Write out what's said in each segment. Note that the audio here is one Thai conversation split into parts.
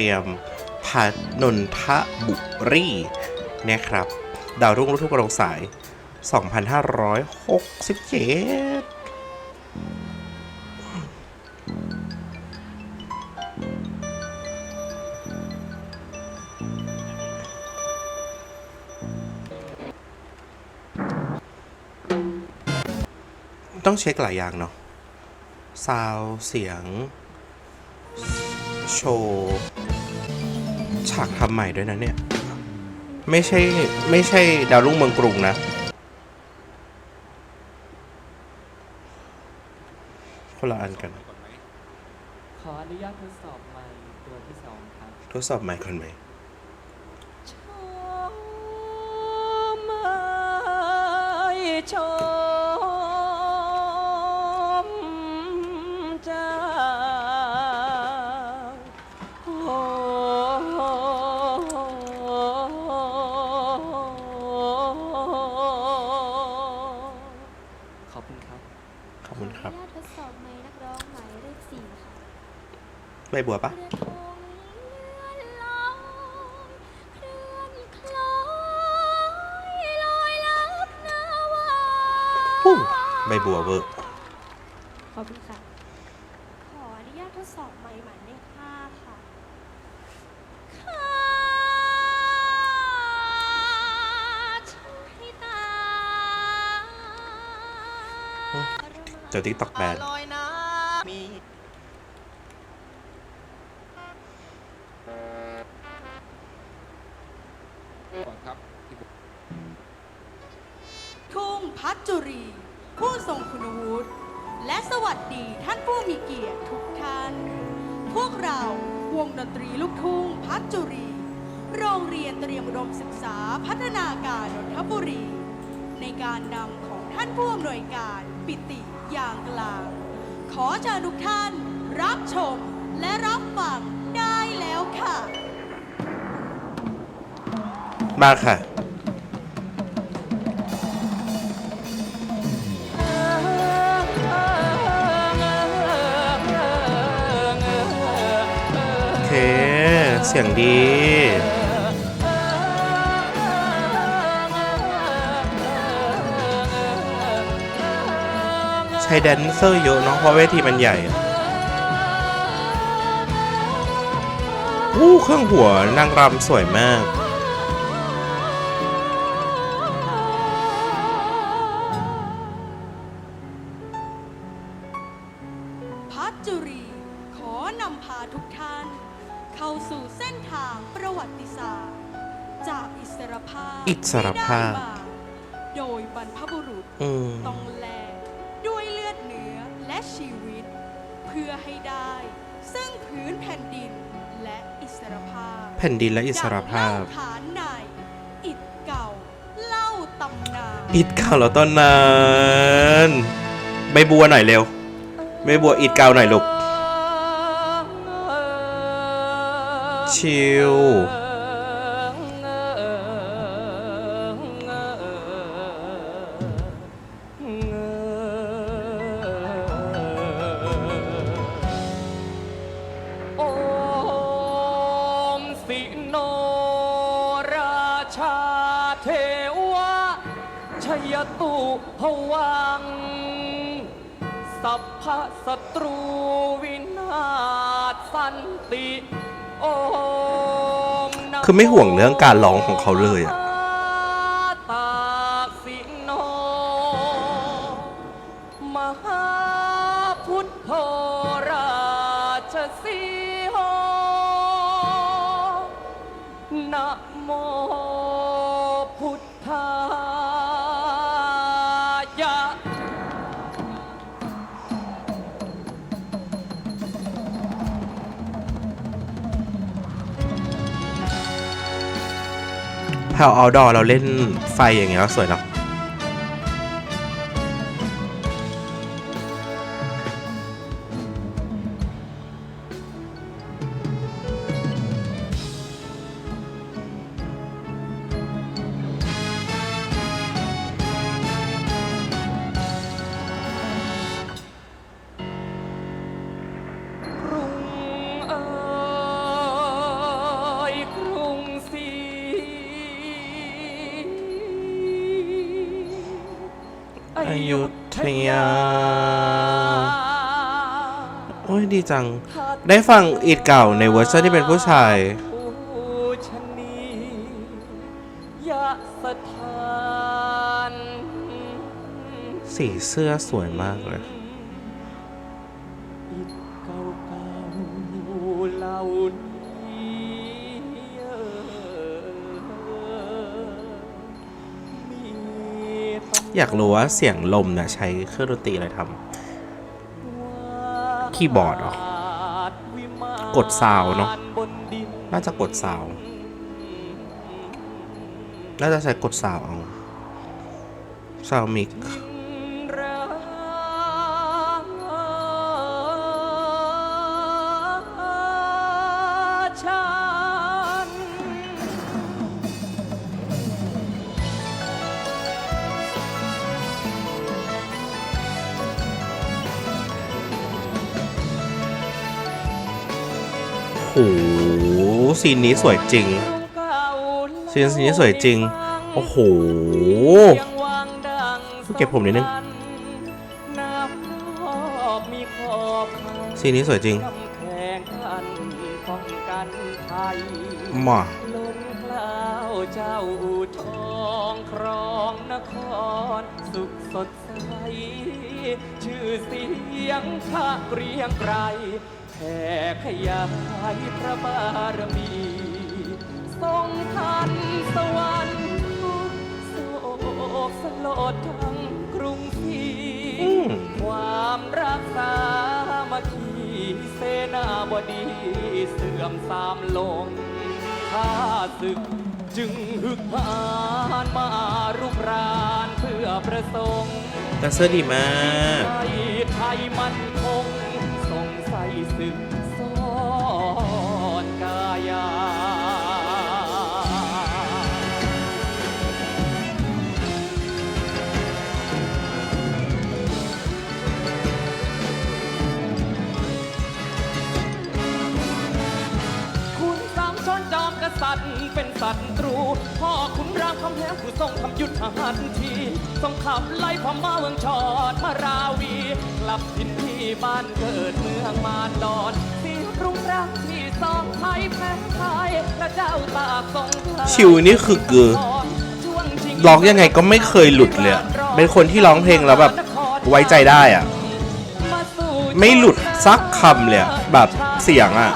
เตรียมพานนทบุรีนะครับ ดาวรุ่งลูกทุ่งกระโรงสาย 2567ต้องเช็คหลายอย่างเนาะ ซาว เสียง โชว์ ฉากทำใหม่ด้วยนะเนี่ย ไม่ใช่ไม่ใช่ดาวรุ่งเมืองกรุงนะ คนละอันกัน ขออนุญาตทดสอบไมค์ตัวที่สองครับ ทดสอบใหม่ก่อนไหม ลับนาวาปุ้งใบบัวเวอร์ขอบคุณค่ะ ขออนุญาตทดสอบไมค์หมายเลขห้าค่ะข้าช่วยตา เดี๋ยวติ๊กตอกแบน ล ทุ่งพัชจุรี ผู้ทรงคุณวุฒิและสวัสดีท่านผู้มีเกียรติทุกท่าน พวกเราวงดนตรีลูกทุ่งพัชจุรี โรงเรียนเตรียมอุดมศึกษาพัฒนาการนนทบุรี ในการนำของท่านผู้อำนวยการปิติอย่างกลาง ขอเชิญทุกท่านรับชมและรับฟังได้แล้วค่ะ มาค่ะ โอเค เสียงดี ใช้แดนเซอร์เยอะเนาะเพราะเวทีมันใหญ่อะอู้เครื่องหัวนางรำสวยมาก อิสรภาพที่ได้มาโดยบรรพบุรุษอืมต้องแลกด้วยเลือดเนื้อและชีวิต เพื่อให้ได้ ซึ่งพื้นแผ่นดินและอิสรภาพ แผ่นดินและอิสรภาพ ดังเล่ขานในอิฐเก่า เล่าตำนานอิดเก่าแล้วตอนนั้นใบบัวหน่อยเร็วใบบัวอิดเก่าหน่อยลูก ชิล ยตุภวัง สัพพะศัตรูวินาศสันติ โอมนะโคือไม่ห่วงเรื่องการร้องของเขาเลยอะ ถวเอาดอเราเล่นไฟอย่างเงี้ยสวยเนาะ จัง ได้ฟังอีดเก่าในเวอร์ชันที่เป็นผู้ชาย สีเสื้อสวยมากเลยอยากรู้ว่าเสียงลมนะใช้เครื่องดนตรีอะไรทำ คีย์บอร์ดหรอกดซาวเนาะน่าจะกดซาวน่าจะใช้กดซาวเอาซาวมิก ซีนนี้สวยจริง ซีนนี้สวยจริง โอ้โหเก็บผมนิดนึง ซีนนี้สวยจริงมาเจ้าทองครองนคร สุขสดใส ชื่อเสียงชาเกรียงไกร แผ่ขยายพระบารมีทรงทันสวรรค์โศกสลดทั้งกรุงศรีอืมความรักสามัคคีเสนาบดีเสื่อมสามลงข้าศึกจึงฮึกหานมารุกรานเพื่อประสงค์แต่เสื้อดีมากไทยไทยมันคงทรงใส่ ศึกซ่อนกายา คุณสามชนจอมกษัตริย์เป็นศัตรูพ่อขุนรามคำแหงผู้ทรงทำยุทธหันทีทรงขับไล่พม่าเมืองชอดมาราวี บถิ่นที่บ้านเกิดเมืองมารดอนสีรุ่งรังที่สองไทยแพ้ไทยและเจ้าตากทรงไทยชิวนี่คือเกือช่วชิร้องยังไงก็ไม่เคยหลุดเลยอะเป็นคนที่ร้องเพลงแล้วแบบไว้ใจได้อะาสู่ไม่หลุดสักคำเลยอะแบบเสียงอะ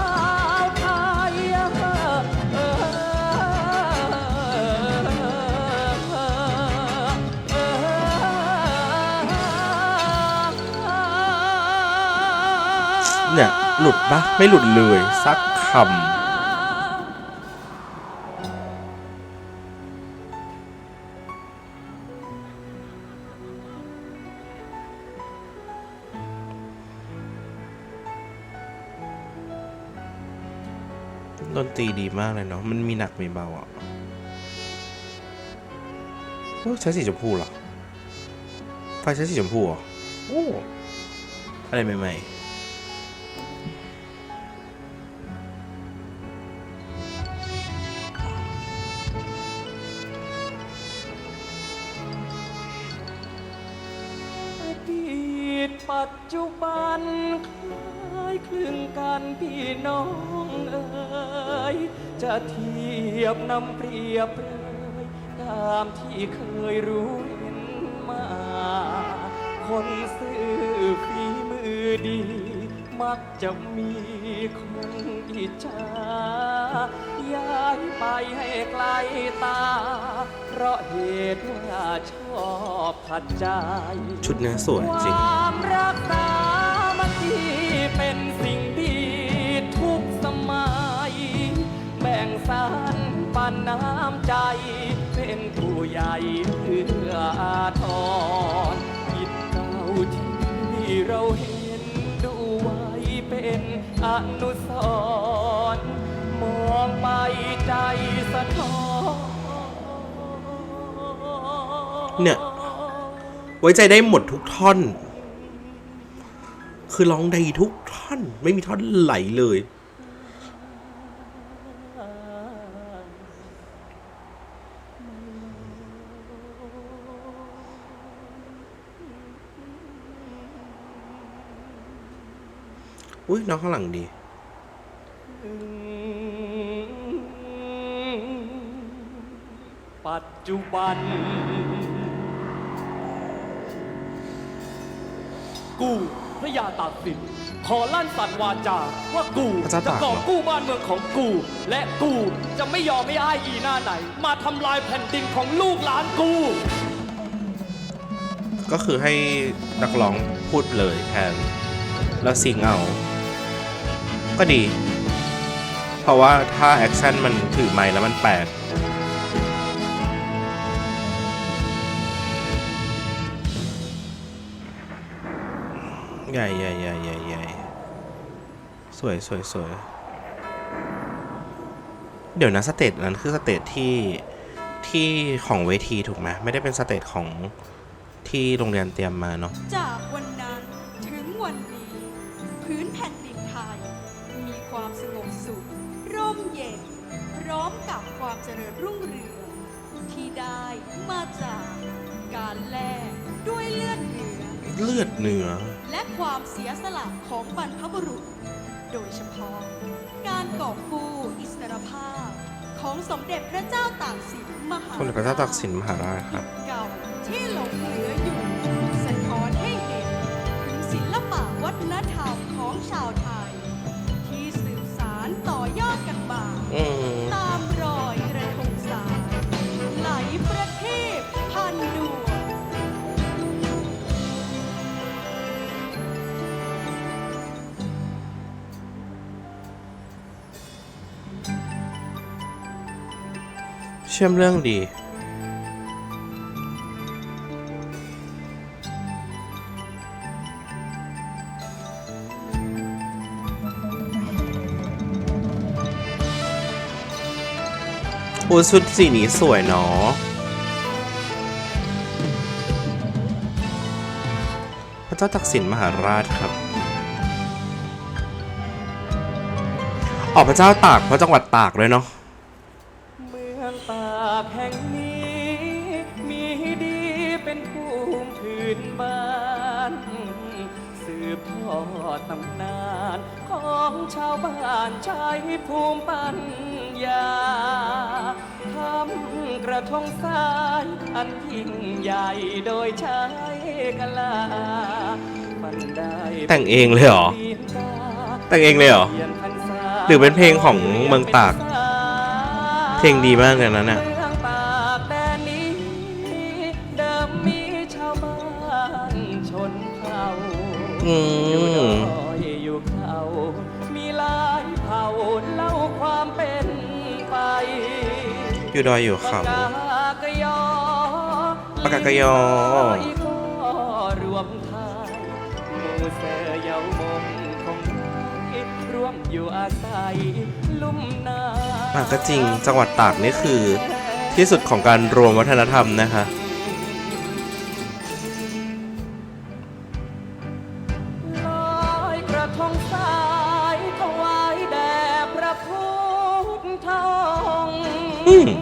เนี่ย หลุดปะไม่หลุดเลย สักคำดนตรีดีมากเลยเนาะมันมีหนักมีเบาอะใช้สีชมพูเหรอไฟใช้สีชมพูเหรอโอ้อะไรใหม่ๆ เทียบนำเปรียบเลยตามที่เคยรู้เห็นมา คนซื่อฝีมือดี มักจะมีคนอิจฉาย้ายไปให้ไกลตา เพราะเหตุว่าชอบขัดใจ ชุดเนี้ยสวยจริงความรักสามัคคีเป็นสิ่ง แบ่งสรรปันน้ำใจ เป็นผู้ใหญ่เพื่ออาทรกิจเก่าที่เราเห็นดูไว้เป็นอนุสรณ์มองไปใจสะท้อนเนี่ย ไว้ใจได้หมดทุกท่อน คือร้องได้ทุกท่อน ไม่มีท่อนไหลเลย อุ้ยน้องข้างหลังดี ปัจจุบัน กูพระยาตากสินขอลั่นสัตว์วาจาว่ากูพระเจ้าจะตากกอบเหรอกู้บ้านเมืองของกู และกูจะไม่ยอมไม่อ้ายอีหน้าไหน มาทำลายแผ่นดินของลูกหลานกู ก็คือให้นักร้องพูดเลยแทนแล้วซิงเอา ก็ดี เพราะว่าถ้าแอคชั่นมันถือไม้แล้วมันแปลกใหญ่ใหญ่ใหญ่ใหญ่ใหญ่สวยสวยสวยเดี๋ยวนะสเตจนั้นคือสเตจที่ที่ของเวทีถูกไหมไม่ได้เป็นสเตจของที่โรงเรียนเตรียมมาเนาะจา ความเจริญรุ่งเรือง ที่ได้มาจากการแลกด้วยเลือดเนื้อ เลือดเนื้อและความเสียสละของบรรพบุรุษ โดยเฉพาะ การกอบกู้อิสรภาพ ของสมเด็จพระเจ้าตากสินมหาสมเด็จพระเจ้าตากสินมหาราชครับ เก่าที่หลงเหลืออยู่สะท้อนให้เห็นถึงศิลปะวัฒนธรรมของชาวไทย เชื่อมเรื่องดี โอ้ชุดสีนี้สวยเนาะพระเจ้าตักสินมหาราชครับออกพระเจ้าตากเพราะจังหวัดตากเลยเนาะ ตำนานของชาวบ้านใช้ภูมิปัญญาทำกระทงสายอันยิ่งใหญ่โดยใช้กะลามันได้แต่งเองเลยเหรอ แต่งเองเลยเหรอ หรือเป็นเพลงของเมืองตาก เพลงดีมากเลยนะเนี่ยเมือง อยู่ดอยอยู่เขาปากากยอปากากยออีกก็รวมไทยหมู่เสือเยาวมงคงไทยร่วมอยู่อาศัยลุ่มนาอะก็จริงจังหวัดตากนี่คือ ที่สุดของการรวมวัฒนธรรมนะคะลอยกระทงสายถวายแด่พระพุทธองค์อืมศรัทธามันค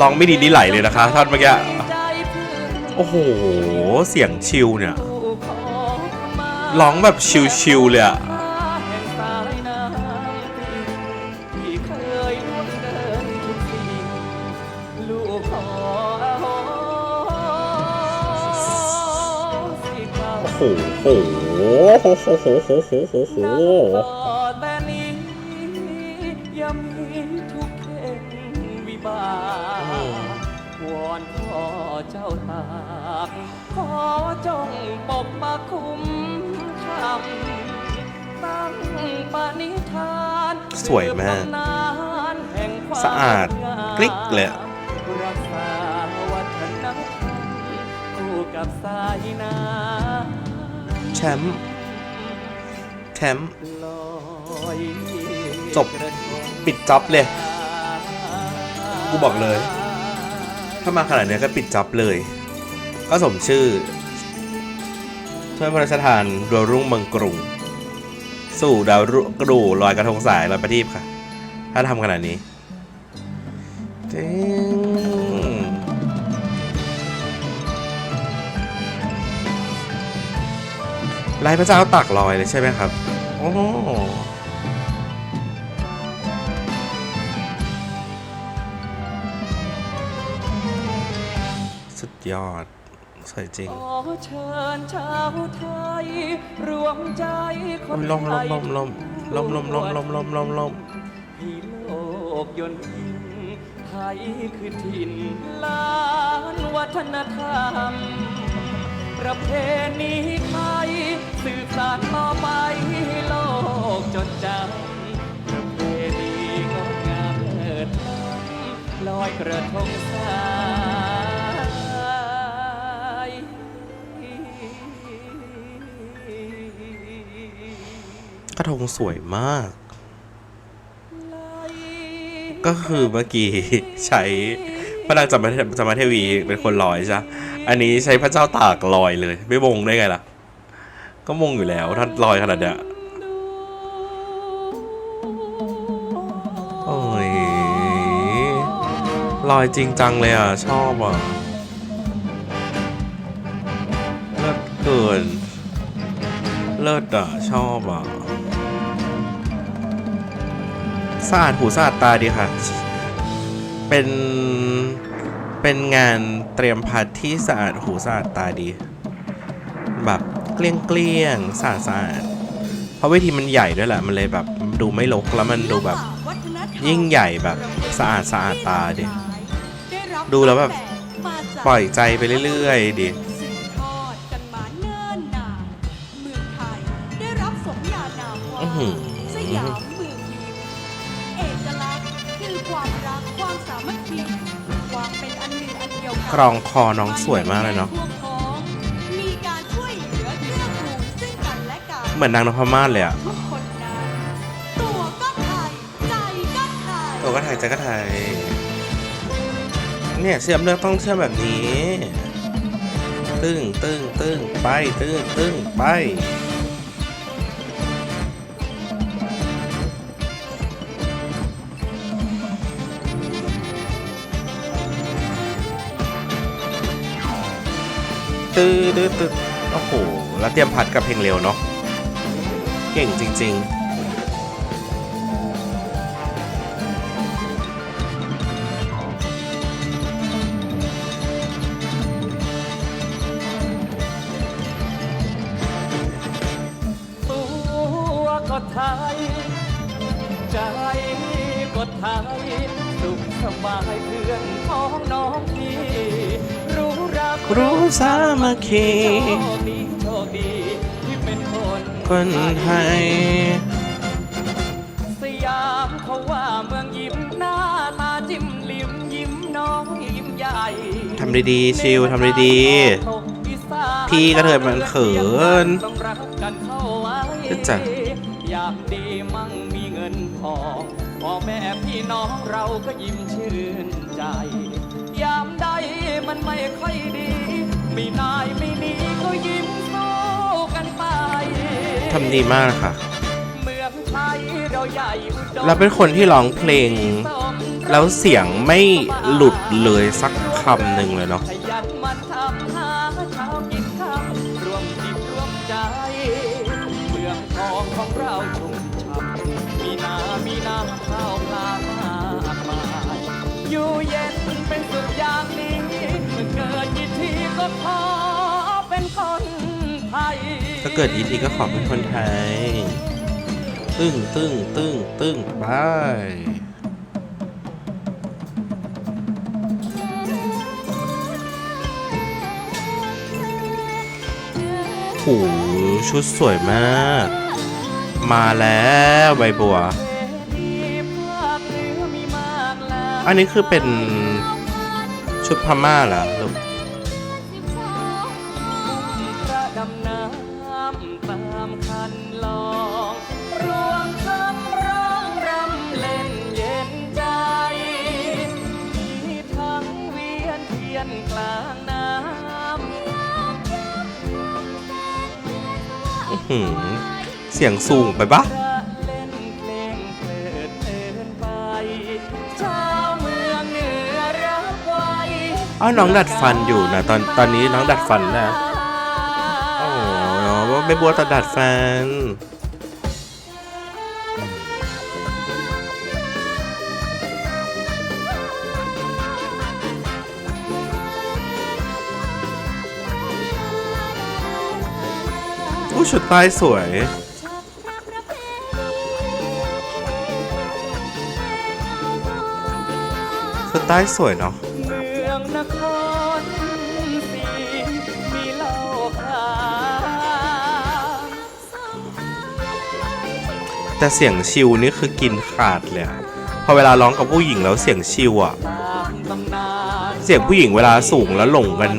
ร้องไม่ดีดีไหลเลยนะคะท่อนเมื่อกี้โอ้โห เสียงชิลเนี่ยร้องแบบชิลๆเลยอะโหสิกรรมโอ้โหโอ้โหโอ้โหโอ้โหโอ้โหโอ้โห เจ้าตากขอจงปกปักคุ้มคำตั้งปณิธานสวยมากสืบตำนานแห่งความสะอาดงามกริ๊กเลยอะรักษาวัฒนธรรมคู่กับสายน้แชมป์แชมป์ำลอยจบ ปิดจ็อบเลย กูบอกเลย ถ้ามาขนาดเนี้ยก็ปิดจ็อบเลย ก็สมชื่อถ้วยพระราชทานดวงรุ่งเมืองกรุง สู่ดาวรุ่งกระดูลอยกระทงสายลอยประทีปค่ะ ถ้าทำขนาดนี้จงลายพระเจ้าตากลอยเลยใช่ไหมครับ โอ้ สุดยอด สวยจริง ขอเชิญชาวไทย รวมใจคนลมลไทมยลมลมลมลมลมลมลมลมลมให้โลกยนยิงไทยคือถิ่นล้านวัฒนธรรม ประเพณีไทยสืบสานต่อไปให้โลกจดจำประเพณีงดงามเลิศล้ำลอยกระทงสา ระทงสวยมาก ก็คือเมื่อกี้ใช้พระนางจำมาจำมาเทวีเป็นคนลอยใช่ปะอันนี้ใช้พระเจ้าตากลอยเลย ไม่มงได้ไงล่ะ ก็มงอยู่แล้วถ้านลอยขนาดเนี้ยโอ้ยลอยจริงจังเลยอะ ชอบอะเลิศเกิน เลิศอะ ชอบอะ สะอาดหูสะอาดตาดีค่ะ เป็น เป็นงานเตรียมพัดที่สะอาดหูสะอาดตาดี แบบเกลี้ยงเกลี้ยงสะอาดสะอาดเพราะเวทีมันใหญ่ด้วยแหละ มันเลยแบบดูไม่รกแล้วมันดูแบบยิ่งใหญ่แบบสะอาดสะอาดตาดิ ดูแล้วแบบปล่อยใจไปเรื่อยๆดิ กันกรองคอน้องสวยมากเลยเนาะพวกพ้องมีการช่วยเหลือเกื้อกูลซึ่งกันและกันเหมือนนางนพมาศเลยอะทุกคนนั้นตัวก็ไทยใจก็ไทยตัวก็ถ่ายใจก็ถ่ายเนี่ยเชื่อมเรื่องต้องเชื่อมแบบนี้ ตึ้งตึ้งตึ้งไปตึ้งตึ้งไป ตื้อตื้อตื้อโอ้โห แล้วเตรียมพัดกับเพลงเร็วเนาะ เก่งจริงๆตัวก็ไทย ใจก็ไทย สุขสบายเพื่อนของน้องพี่ รู้รักรู้สามัคคีโชคดีโชคดีที่เป็นคนคนไทยสยามเขาว่าเมืองยิ้มหน้าตาจิ้มลิ้มยิ้มน้องยิ้มใหญ่ทำดีๆชิลทำดีๆพี่กระเทยมันเขินต้องรักกันเข้าไว้จ้ะอยากดีมั่งมีเงินทองพ่อแม่พี่น้องเราก็ยิ้มชื่นใจ ยามใดมันไม่ค่อยดีมีนายไม่นีก็ยิ้มสู้กันไป ทำดีมากนะคะเมืองไทยเราใหญ่อุดมเราเป็นคนที่ร้องเพลง แล้วเสียงไม่หลุดเลยสักคำหนึ่งเลยเนาะขยันมันทำหาเช้ากินข้าวรวมจิตรวมใจ เมืองทองของเราชุ่มฉ่ำมีนามีน้ำข้าวปลามากมายอยู่เย็น ก็ขอเป็นคนไทย ถ้าเกิดอีทีก็ขอเป็นคนไทย ตึ้งตึ้งตึ้งตึ้งไปโหชุดสวยมาก มาแล้วใบบัว อันนี้คือเป็นชุดพม่าเหรอลูก หืเสียงสูงไปปะอ๋อน้องดัดฟันอยู่นะตอนตอนนี้น้องดัดฟันนะ โอ้โหไม่บัวตอนดัดฟัน ชุดใต้สวย ชุดใต้สวยเนาะเมืองนครศรีมีเหล้าขาวแต่เสียงชิวนี่คือกินขาดเลยอะพอเวลาร้องกับผู้หญิงแล้วเสียงชิวอะตามตำนานเสียงผู้หญิงเวลาสูงแล้วหลงกัน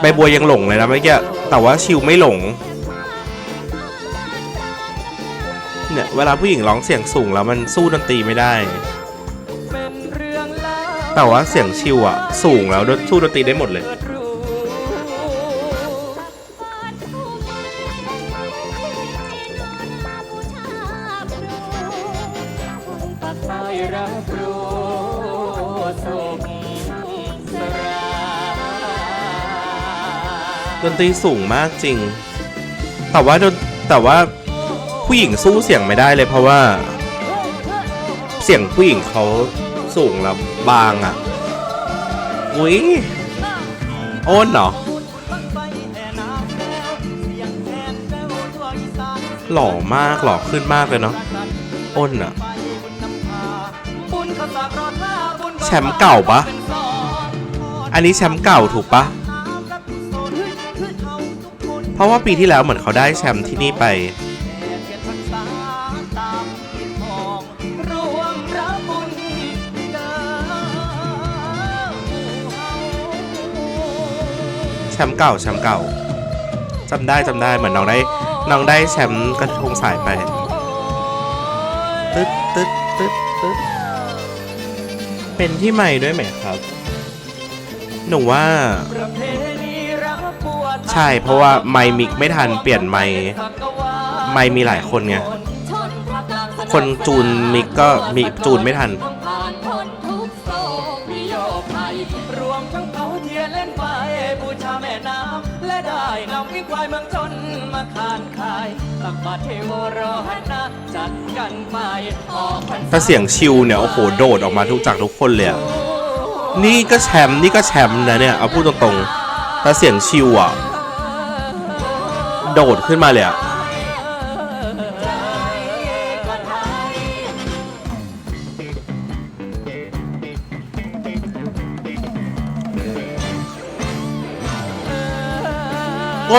ใบบัวยังหลงเลยนะเมื่อกี้แต่ว่าชิวไม่หลง เนี่ยเวลาผู้หญิงร้องเสียงสูงแล้วมันสู้ดนตรีไม่ได้เป็นเรื่องเล่าแต่ว่าเสียงชิวอะสูงแล้วสู้ดนตรีได้หมดเลยเกิดรู้ฟาดผู้มันบูชาครูคุณปักไปรับรู้สุขสราดนตรีสูงมากจริง แต่ว่าดนแต่ว่า ผู้หญิงสู้เสียงไม่ได้เลยเพราะว่า เสียงผู้หญิงเขาสูงแล้วบางอะ่ะอุ้ยโอนเหรอหล่อมากหล่อขึ้นมากเลยเนาะอ้นอะแชมป์เก่าปะอันนี้แชมป์เก่าถูกปะเพราะว่าปีที่แล้วเหมือนเขาได้แชมป์ที่นี่ไป แชมป์เก่าแชมป์เก่าจำได้จำได้เหมือนน้องได้น้องได้แชมป์กระทงสายไปตึ๊ดตึ๊ดตึ๊ดตึ๊ดเป็นที่ใหม่ด้วยไหมครับ หนูว่า ใช่เพราะว่าไมค์มิกไม่ทันเปลี่ยนไมค์ไมค์มีหลายคนไงคนจูนมิกก็มีจูนไม่ทันรวมทั้งเผาเทียนเล่นไฟำและได้นำวิ่งควายเมืองชนมาขานขายตักบาตรเทโวรหนะจัดกันไปออกพรรษาแต่เสียงชิวเนี่ยโอ้โหโดดออกมาทุกจากทุกคนเลยอะนี่ก็แชมป์นี่ก็แชมป์นะเนี่ยเอาพูดตรงๆแต่เสียงชิวอะ โดดขึ้นมาเลยอะ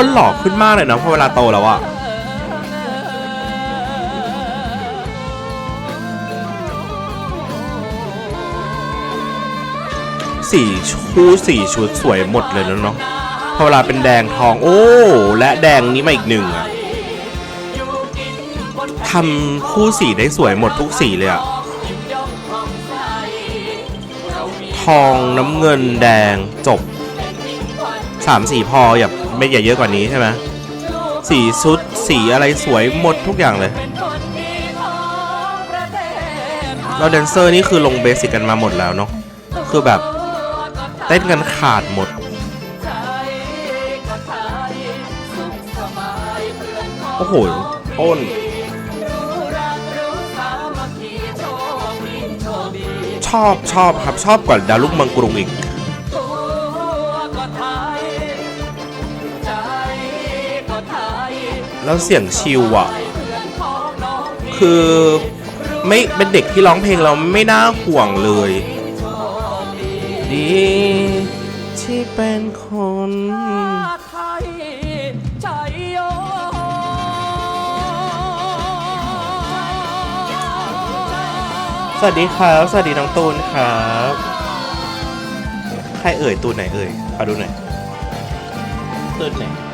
นหล่อขึ้นมากเลยนะพอเวลาโตแล้วอะสี่คู่สี่ชุดสวยหมดเลยแล้วเนาะพอเวลาเป็นแดงทอง โอ้ และแดงนี้มาอีกหนึ่งอะทำคู่สีได้สวยหมดทุกสีเลยอะทองน้ำเงินแดงจบสามสีพออย่า ไม่อย่าเยอะกว่านี้ใช่ไหมสีชุดสีอะไรสวยหมดทุกอย่างเลยเราแดนเซอร์นี่คือลงเบสิกกันมาหมดแล้วเนาะคือแบบเต้นกันขาดหมด โอ้โหต้น ชอบชอบครับชอบกว่าดาวลูกเมืองกรุงอีก แล้วเสียงชิวอะคือไม่เป็นเด็กที่ร้องเพลงเราไม่น่าห่วงเลย ดีที่เป็นคนสวัสดีครับ สวัสดีน้องตูนครับ ใครเอ่ยตูนไหนเอ่ยขอดูหน่อยตูนไหน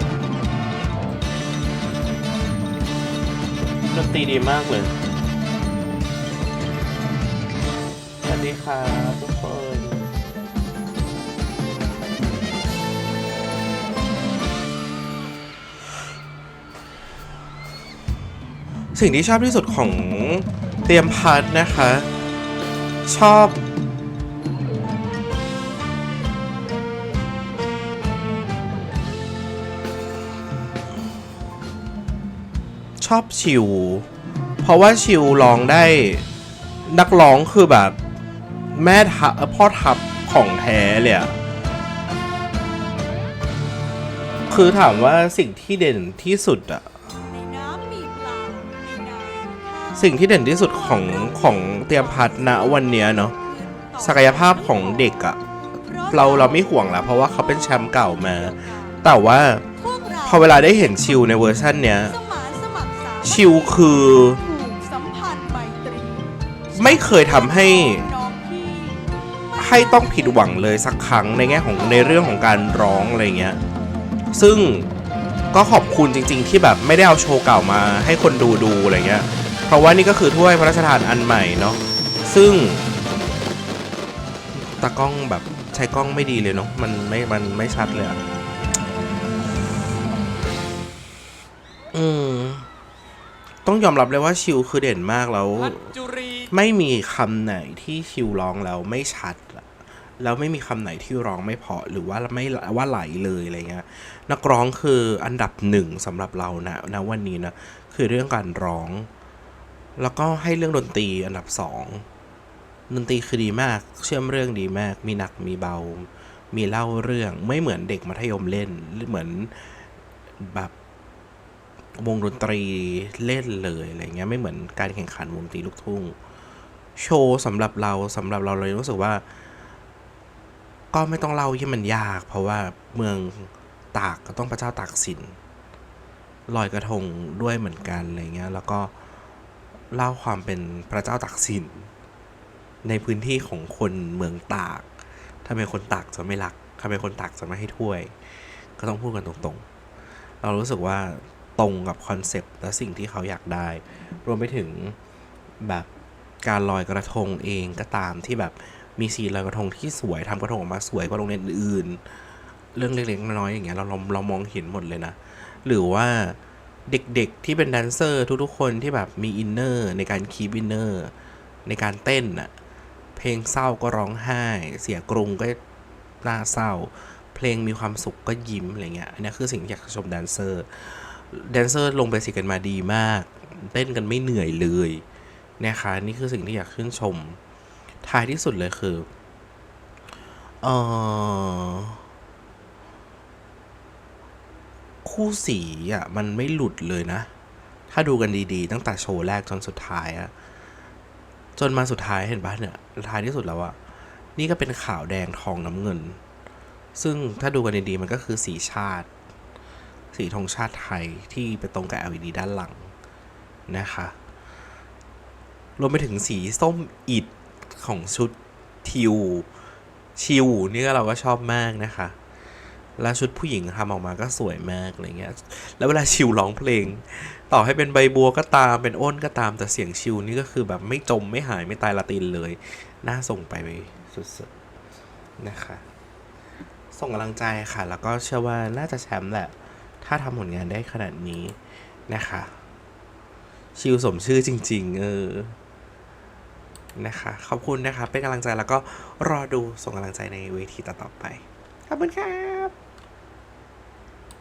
นตรีดีมากเลย สวัสดีครับทุกคนสิ่งที่ชอบที่สุดของเตรียมพัดนะคะ ชอบ อบชิว เพราะว่าชิวร้องได้นักร้องคือแบบ แม่ทัพพ่อทัพของแท้เลยอะคือถามว่าสิ่งที่เด่นที่สุดอะสิ่งที่เด่นที่สุดของของเตรียมพัฒน์ณวันเนี้ยเนาะศักยภาพของเด็กอะเราเราไม่ห่วงแล้วเพราะว่าเขาเป็นแชมป์เก่ามา แต่ว่าพวกเราพอเวลาได้เห็นชิวในเวอร์ชันเนี้ย ชิวคือ ไม่เคยทำให้ ให้ต้องผิดหวังเลยสักครั้งในแง่ของในเรื่องของการร้องอะไรเงี้ย ซึ่งก็ขอบคุณจริง ๆ ที่แบบไม่ได้เอาโชว์เก่ามาให้คนดูดูอะไรเงี้ย เพราะว่านี่ก็คือถ้วยพระราชทานอันใหม่เนาะ ซึ่งตากล้องแบบใช้กล้องไม่ดีเลยเนาะ มันไม่ มันไม่ชัดเลยอะอืม ต้องยอมรับเลยว่าชิลคือเด่นมากแล้วพัชจุรีไม่มีคำไหนที่ชิวร้องแล้วไม่ชัดอะแล้วไม่มีคำไหนที่ร้องไม่เพราะหรือว่าไม่ว่าไหลเลยอะไรเงี้ยนักร้องคืออันดับหนึ่งสำหรับเรานะนะวันนี้นะคือเรื่องการร้อง แล้วก็ให้เรื่องดนตรีอันดับสองดนตรีคือดีมาก เชื่อมเรื่องดีมาก มีหนักมีเบา มีเล่าเรื่องไม่เหมือนเด็กมัธยมเล่นเหมือนแบบ วงดนตรีเล่นเลยอะไรเงี้ยไม่เหมือนการแข่งขันวงดนตรีลูกทุ่ง โชว์สำหรับเราสำหรับเราเลยรู้สึกว่า ก็ไม่ต้องเล่าที่มันยาก เพราะว่าเมืองตากก็ต้องพระเจ้าตากสินลอยกระทงด้วยเหมือนกันอะไรเงี้ยแล้วก็เล่าความเป็นพระเจ้าตากสินในพื้นที่ของคนเมืองตากทำไมคนตากจะไม่รักทำไมคนตากจะไม่ให้ถ้วย ก็ต้องพูดกันตรงๆ เรารู้สึกว่า ตรงกับคอนเซปต์และสิ่งที่เขาอยากได้ รวมไปถึงแบบการลอยกระทงเองก็ตามที่แบบมีซีลอยกระทงที่สวยทำกระทงออกมาสวยกว่าโรงเรียนอื่น เรื่องเล็กๆน้อยๆอย่างเงี้ยเราเราเรามองเห็นหมดเลยนะ หรือว่าเด็กๆที่เป็นแดนเซอร์ทุกๆคนที่แบบมีอินเนอร์ในการคีบอินเนอร์ในการเต้นน่ะเพลงเศร้าก็ร้องไห้ เสียกรุงก็น่าเศร้า เพลงมีความสุขก็ยิ้มอะไรเงี้ยอันนี้คือสิ่งที่อยากชมแดนเซอร์ แดนเซอร์ลงเบสิกกันมาดีมาก เต้นกันไม่เหนื่อยเลยนะคะนี่คือสิ่งที่อยากชื่นชม ท้ายที่สุดเลยคือเออคู่สีอะ มันไม่หลุดเลยนะ ถ้าดูกันดีๆ ตั้งแต่โชว์แรกจนสุดท้ายอะจนมาสุดท้ายเห็นปะเนี่ย ท้ายที่สุดแล้วอะนี่ก็เป็นขาวแดงทองน้ำเงิน ซึ่งถ้าดูกันดีๆ มันก็คือสีชาติ สีธงชาติไทยที่ไปตรงกับ LED ด้านหลังนะคะ รวมไปถึงสีส้มอิดของชุดทิวชิวนี่ก็เราก็ชอบมากนะคะ แล้วชุดผู้หญิงทำออกมาก็สวยมากอะไรเงี้ย แล้วเวลาชิวร้องเพลง ต่อให้เป็นใบบัวก็ตามเป็นอ้นก็ตามแต่เสียงชิวนี่ก็คือแบบไม่จมไม่หายไม่ตายละตินเลย น่าส่งไปสุดๆนะคะ ส่งกำลังใจค่ะ แล้วก็เชื่อว่าน่าจะแชมป์แหละ ถ้าทำผลงานได้ขนาดนี้นะคะ ชิวสมชื่อจริง ๆ เออ นะคะ ขอบคุณนะคะ เป็นกำลังใจแล้วก็รอดูส่งกำลังใจในเวทีต่อๆไป ขอบคุณค่ะ